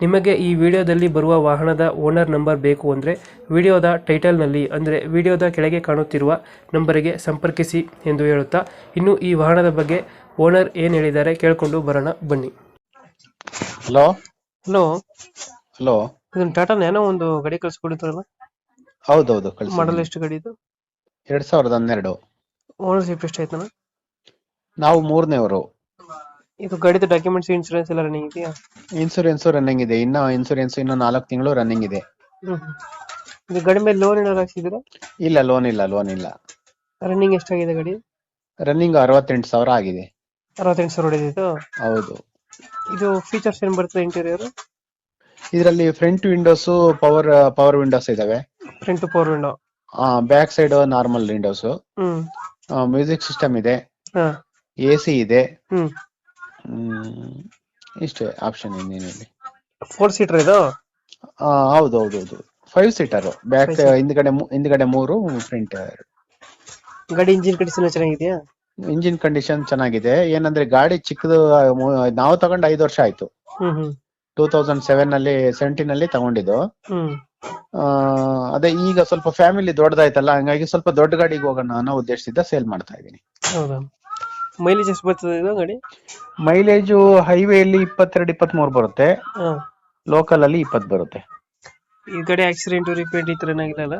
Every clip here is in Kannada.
ನಿಮಗೆ ಈ ವಿಡಿಯೋದಲ್ಲಿ ಬರುವ ವಾಹನದ ಓನರ್ ನಂಬರ್ ಬೇಕು ಅಂದರೆ ವಿಡಿಯೋದ ಟೈಟಲ್ನಲ್ಲಿ ಅಂದರೆ ವಿಡಿಯೋದ ಕೆಳಗೆ ಕಾಣುತ್ತಿರುವ ನಂಬರಿಗೆ ಸಂಪರ್ಕಿಸಿ ಎಂದು ಹೇಳುತ್ತಾ ಇನ್ನು ಈ ವಾಹನದ ಬಗ್ಗೆ ಓನರ್ ಏನು ಹೇಳಿದ್ದಾರೆ ಕೇಳಿಕೊಂಡು ಬರೋಣ ಬನ್ನಿ. ಹಲೋ? ಹಲೋ? ಹಲೋ? ಇದೊಂದು ಟಾಟಾ ನ್ಯಾನೋ ಒಂದು ಗಾಡಿ ಕಳಿಸ್ಕೊಡಿದ್ರಲ್ಲ? ಹೌದೌದು ಕಳಿಸಿ ಮಾಡಲ್ ಎಷ್ಟು ಗಾಡಿ ಇದು? ಎರಡ್ ಸಾವಿರದ ಹನ್ನೆರಡು. ಓನರ್ಶಿಪ್ ಎಷ್ಟು ಆಯ್ತಾನ ನಾವು ಮೂರನೇವರು ಇದು ಗಾಡಿದ ಡಾಕ್ಯುಮೆಂಟ್ಸ್ ಇನ್ಶೂರೆನ್ಸ್ ಎಲ್ಲ ರನ್ನಿಂಗ್ ಇದೆಯಾ? ಇನ್ಸೂರೆನ್ಸ್ ರನ್ನಿಂಗ್ ಇದೆ. ಇನ್ನ ಇನ್ಶೂರೆನ್ಸ್ ಇನ್ನ ನಾಲ್ಕು ತಿಂಗಳು ರನ್ನಿಂಗ್ ಇದೆ. ಇದು ಗಡಿ ಮೇಲೆ ಲೋನ್ ಏನಾದ್ರು ಹಾಕ್ಸಿದ್ದೀರಾ? ಇಲ್ಲ ಲೋನ್ ಇಲ್ಲ ಲೋನ್ ಇಲ್ಲ. ರನ್ನಿಂಗ್ ಎಷ್ಟಾಗಿದೆ ಗಾಡಿ? ರನ್ನಿಂಗ್ ಅರವತ್ತೆಂಟು ಸಾವಿರ ಆಗಿದೆ. ಅರವತ್ತೆಂಟು ಸಾವಿರ ಹೌದು. ಇದು ಫೀಚರ್ಸ್ ಏನು ಬರ್ತದೆ ಇಂಟೀರಿಯರ್ ಇದರಲ್ಲಿ front windows power power windows ಇದಾವೆ. ಫ್ರಂಟ್ ಪವರ್ ವಿಂಡೋ ಆ back side normal windows hmm. Music system ಇದೆ. ಹಾ. ಎಸಿ ಸಿ ಇದೆ. ಹ್ಮ್. ಇಷ್ಟೇ ಆಪ್ಷನ್ ಇನ್ನೇನಿಲ್ಲ. ಫೋರ್ ಸೀಟರ್ ಇದು? ಹೌದು ಹೌದು ಹೌದು. Five seater back. ಹಿಂದ್ಗಡೆ ಮೂ- ಹಿಂದ್ಗಡೆ ಮೂರು ಫ್ರಂಟ್ ಗಾಡಿ ಇಂಜಿನ್ ಕಂಡೀಷನ್ ಚೆನ್ನಾಗಿದೆಯಾ? ಇಂಜಿನ್ ಕಂಡೀಷನ್ ಚೆನ್ನಾಗಿದೆ. ಏನಂದ್ರೆ ಗಾಡಿ ಚಿಕ್ಕದು ಮು- ನಾವು ತಗೊಂಡು ಐದು ವರ್ಷ ಆಯ್ತು. ಹ್ಮ್ ಹ್ಮ್. ಟೂ ತೌಸಂಡ್ ಸೆವೆನ್ ಅಲ್ಲಿ ಸೆವೆಂಟೀನ್ ಅಲ್ಲಿ ತಗೊಂಡಿದ್ದು. ಹ್ಮ್. ಆ, ಅದೇ ಈಗ ಸ್ವಲ್ಪ ಫ್ಯಾಮಿಲಿ ದೊಡ್ಡದಾಯ್ತಲ್ಲ ಹಂಗಾಗಿ ಸ್ವಲ್ಪ ದೊಡ್ಡ ಗಾಡಿಗೆ ಹೋಗೋಣ ಅನ್ನೋ ಉದ್ದೇಶದಿಂದ ಸೇಲ್ ಮಾಡ್ತಾ ಇದ್ದೀನಿ. ಹೌದಾ? ಮೈಲೇಜ್ ಎಷ್ಟು ಬರ್ತದೆ ಇದು ಗಾಡಿ? ಹೈವೇ ಅಲ್ಲಿ ಇಪ್ಪತ್ತೆರಡು ಇಪ್ಪತ್ತ್ ಮೂರು ಬರುತ್ತೆ. ಹಾ. ಲೋಕಲ್ ಅಲ್ಲಿ ಇಪ್ಪತ್ತು ಬರುತ್ತೆ. ಈ ಕಡೆ ಆಕ್ಸಿಡೆಂಟ್ ರಿಪೇಂಟ್ ಈ ಏನಾಗಿರಲ್ಲ ಏನಾಗಿಲ್ಲ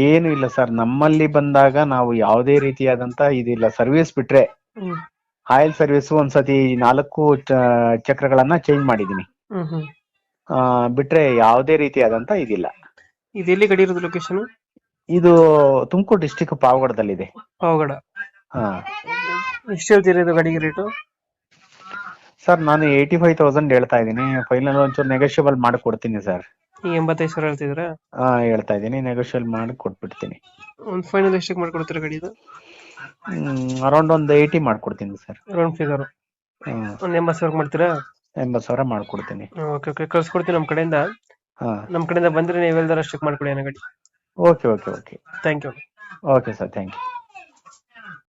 ಏನು ಇಲ್ಲ ಸರ್. ನಮ್ಮಲ್ಲಿ ಬಂದಾಗ ನಾವು ಯಾವುದೇ ರೀತಿಯಾದಂತ ಇದಿಲ್ಲ ಸರ್ವಿಸ್ ಬಿಟ್ರೆ ಆಯಿಲ್ ಸರ್ವಿಸ್ ಒಂದ್ಸತಿ ನಾಲ್ಕು ಚ- ಚಕ್ರಗಳನ್ನ ಚೇಂಜ್ ಆ, ಬಿಟ್ರೆ ಯಾವುದೇ ರೀತಿಯಾದಂತ ಇದಿಲ್ಲ. ಇದು ಎಲ್ಲಿ ಗಾಡಿ ಇರೋದು ಲೊಕೇಶನ್ ಇದು ತುಮಕೂರು ಡಿಸ್ಟಿಕ್ ಪಾವಗಡದಲ್ಲಿದೆ. ಪಾವಗಡ. ಹಾ. ಎಷ್ಟು ಹೇಳ್ತೀರಿ ಇದು ಗಾಡಿಗೆ ರೇಟು ಸರ್ ನಾನು ಏಯ್ಟಿ ಫೈವ್ ತೌಸಂಡ್ ಹೇಳ್ತಾ ಇದ್ದೀನಿ. ಫೈನಲ್ ಒಂಚೂರು ನೆಗೋಷಿಯಬಲ್ ಮಾಡಿ ಕೊಡ್ತೀನಿ ಸರ್. ಈ ಎಂಬತ್ತೈದು ಸಾವಿರ ಹೇಳ್ತಿದ್ರ ಹಾ ಹೇಳ್ತಾ ಇದ್ದೀನಿ. ನೆಗೋಷಿಯಲ್ ಮಾಡಿ ಕೊಟ್ಬಿಡ್ತೀನಿ ಒಂದು ಫೈನಲ್ ಎಷ್ಟಕ್ಕೆ ಮಾಡ್ಕೊಡ್ತೀರಾ ಗಡಿ ಇದು ಅರೌಂಡ್ ಒಂದು ಏಯ್ಟಿ ಮಾಡ್ಕೊಡ್ತೀನಿ ಸರ್. ಅರೌಂಡ್ ಫಿಗರ್ ಒಂದು ಎಂಬತ್ತು ಸಾವಿರ ಮಾಡ್ತೀರಾ? ಎಂಬತ್ತು ಸಾವಿರ ಮಾಡ್ಕೊಡ್ತೀನಿ. ಓಕೆ ಓಕೆ ಕಳ್ಸ್ಕೊಡ್ತೀನಿ ನಮ್ಮ ಕಡೆಯಿಂದ. ಹಾ. ನಮ್ಮ ಕಡೆಯಿಂದ ಬಂದರೆ ನೀವು ಹೇಳ್ದಾರ ಅಷ್ಟಕ್ಕೆ ಮಾಡ್ಕೊಡಿ ಅನ್ನೋ ಗಾಡಿ. Okay okay okay thank you okay sir thank you